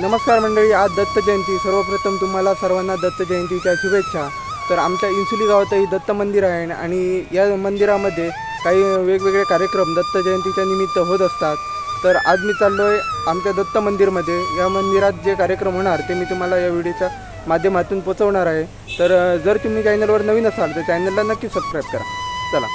नमस्कार मंडळी आज दत्त जयंती. सर्वप्रथम तुम्हाला सर्वांना दत्त जयंतीच्या शुभेच्छा. तर आमच्या इन्सुली गावातही दत्त मंदिर आहे आणि या मंदिरामध्ये काही वेगवेगळे कार्यक्रम दत्त जयंतीच्या निमित्त होत असतात. तर आज मी चाललो आहे आमच्या दत्त मंदिरमध्ये. या मंदिरात जे कार्यक्रम होणार ते मी तुम्हाला या व्हिडिओच्या माध्यमातून पोचवणार आहे. तर जर तुम्ही चॅनलवर नवीन असाल तर चॅनलला नक्की सबस्क्राईब करा. चला.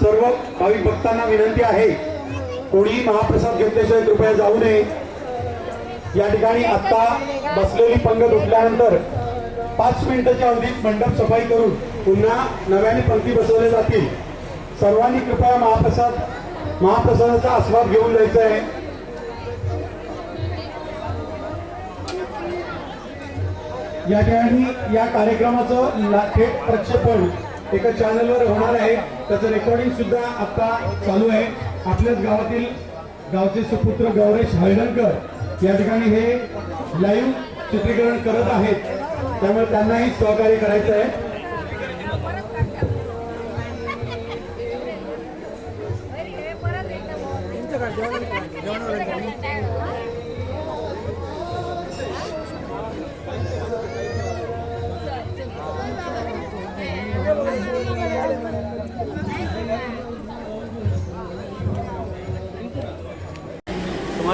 सर्व भाविक भक्तांना विनंती आहे कोणीही महाप्रसाद घेतल्याशिवाय कृपया जाऊ नये. या ठिकाणी आता बसलेली पंगत उठल्यानंतर पाच मिनिटाच्या अवधीत मंडप सफाई करून पुन्हा नव्याने पंक्ती बसवल्या जातील. सर्वांनी कृपया महाप्रसाद महाप्रसादाचा आस्वाद घेऊन जायचं आहे या ठिकाणी या कार्यक्रमाचं थेट प्रक्षेपण एका चॅनलवर होणार आहे. त्याचं रेकॉर्डिंग सुद्धा आता चालू आहे. आपल्याच गावातील गावचे सुपुत्र गौरेश हळदणकर या ठिकाणी हे लाईव्ह चित्रीकरण करत आहेत. त्यामुळे त्यांनाही सहकार्य करायचं आहे.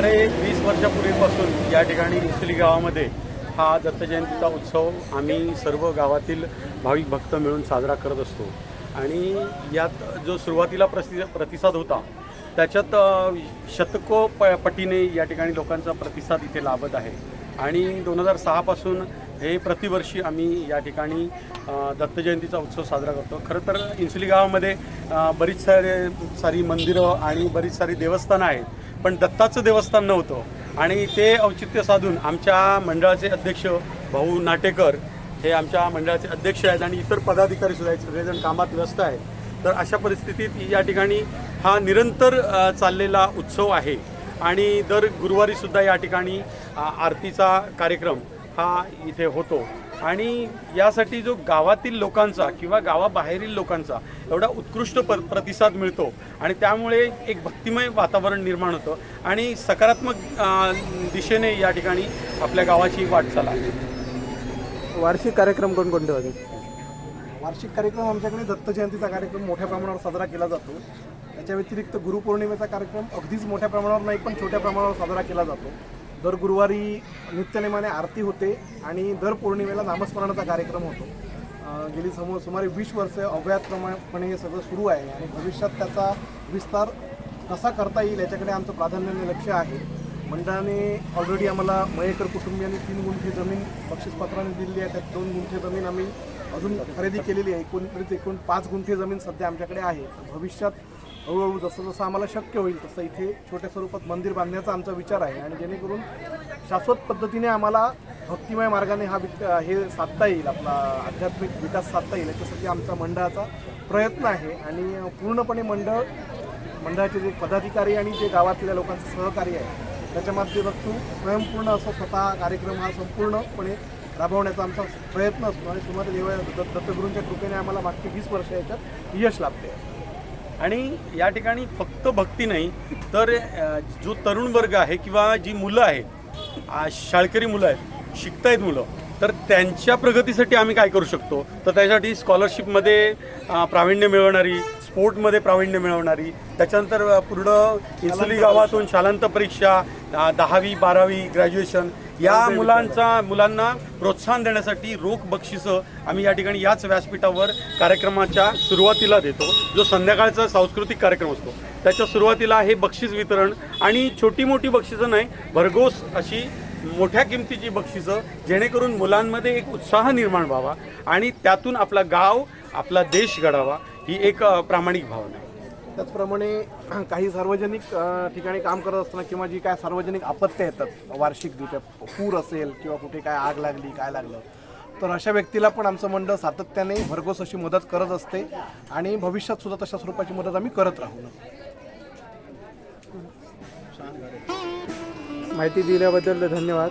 सुमारे वीस वर्षापूर्वीपासून या ठिकाणी इसली गावामध्ये हा दत्तजयंतीचा उत्सव आम्ही सर्व गावातील भाविक भक्त मिळून साजरा करत असतो. आणि यात जो सुरुवातीला प्रति प्रतिसाद होता त्याच्यात शतको प पटीने या ठिकाणी लोकांचा प्रतिसाद इथे लाभत आहे. आणि दोन हजार सहापासून हे प्रतिवर्षी आम्ही या ठिकाणी दत्तजयंतीचा उत्सव साजरा करतो. खरं तर इंसुली गावामध्ये बरीच सारे सारी मंदिरं आणि बरीच सारी देवस्थानं आहेत. पण दत्ताचं देवस्थान नव्हतं. आणि ते औचित्य साधून आमच्या मंडळाचे अध्यक्ष भाऊ नाटेकर हे आमच्या मंडळाचे अध्यक्ष आहेत आणि इतर पदाधिकारी सुद्धा आहेत. सगळेजण कामात व्यस्त आहेत. तर अशा परिस्थितीत या ठिकाणी हा निरंतर चाललेला उत्सव आहे. आणि दर गुरुवारी सुद्धा या ठिकाणी आरतीचा कार्यक्रम हा इथे होतो. आणि यासाठी जो गावातील लोकांचा किंवा गावाबाहेरील लोकांचा एवढा उत्कृष्ट प प्रतिसाद मिळतो आणि त्यामुळे एक भक्तिमय वातावरण निर्माण होतं आणि सकारात्मक दिशेने या ठिकाणी आपल्या गावाची वाटचाल आहे. वार्षिक कार्यक्रम कोणकोणते होते? वार्षिक कार्यक्रम आमच्याकडे दत्त जयंतीचा कार्यक्रम मोठ्या प्रमाणावर साजरा केला जातो. त्याच्या व्यतिरिक्त गुरुपौर्णिमेचा कार्यक्रम अगदीच मोठ्या प्रमाणावर नाही पण छोट्या प्रमाणावर साजरा केला जातो. दर गुरुवारी नित्यनेमाने आरती होते आणि दर पौर्णिमेला नामस्मरणाचा कार्यक्रम होतो. गेली समोर सुमारे वीस वर्ष अव्यातप्रमाणे हे सगळं सुरू आहे आणि भविष्यात त्याचा विस्तार कसा करता येईल याच्याकडे आमचं प्राधान्याने लक्ष आहे. मंडळाने ऑलरेडी आम्हाला मयेकर कुटुंबियांनी तीन गुंठे जमीन बक्षीसपत्राने दिलेली आहे. त्यात दोन गुंठे जमीन आम्ही अजून खरेदी केलेली आहे. एकूणपर्यंत एकूण पाच गुंठे जमीन सध्या आमच्याकडे आहे. भविष्यात हळूहळू जसं जसं आम्हाला शक्य होईल तसं इथे छोट्या स्वरूपात मंदिर बांधण्याचा आमचा विचार आहे आणि जेणेकरून शाश्वत पद्धतीने आम्हाला भक्तिमय मार्गाने हा विक हे साधता येईल आपला आध्यात्मिक विकास साधता येईल याच्यासाठी आमचा मंडळाचा प्रयत्न आहे. आणि पूर्णपणे मंडळ मंडळाचे जे पदाधिकारी आणि जे गावातल्या लोकांचं सहकार्य आहे त्याच्या माध्यमातून स्वयंपूर्ण असं स्वतः कार्यक्रम हा संपूर्णपणे राबवण्याचा आमचा प्रयत्न असतो. आणि सुमारे देवा दत्तगुरूंच्या कृपेने आम्हाला मागची वीस वर्ष याच्यात यश लाभते. आणि या ठिकाणी फक्त भक्ती नाही तर जो तरुण वर्ग आहे किंवा जी मुलं आहेत शाळकरी मुलं आहेत शिकतायत मुलं तर त्यांच्या प्रगतीसाठी आम्ही काय करू शकतो? तर त्यासाठी स्कॉलरशिपमध्ये प्रावीण्य मिळवणारी स्पोर्टमध्ये प्रावीण्य मिळवणारी. त्याच्यानंतर पूर्ण इन्सुली गावातून शालांत परीक्षा दहावी बारावी ग्रॅज्युएशन या मुलांचा मुलांना प्रोत्साहन देण्यासाठी रोख बक्षिसं आम्ही या ठिकाणी याच व्यासपीठावर कार्यक्रमाच्या सुरुवातीला देतो. जो संध्याकाळचा सांस्कृतिक कार्यक्रम असतो. त्याच्या सुरुवातीला हे बक्षीस वितरण आणि छोटी मोठी बक्षिसं नाही भरघोस अशी मोठ्या किमतीची बक्षिसं जेणेकरून मुलांमध्ये एक उत्साह निर्माण व्हावा आणि त्यातून आपला गाव आपला देश घडावा. ही एक प्रामाणिक भावना आहे. त्याचप्रमाणे काही सार्वजनिक ठिकाणी काम करत असताना किंवा जी काय सार्वजनिक आपत्त्या येतात वार्षिक तिथे पूर असेल किंवा कुठे काय आग लागली काय लागलं तर अशा व्यक्तीला पण आमचं मंडळ सातत्याने भरघोस अशी मदत करत असते आणि भविष्यात सुद्धा तशा स्वरूपाची मदत आम्ही करत राहू माहिती दिल्याबद्दल धन्यवाद.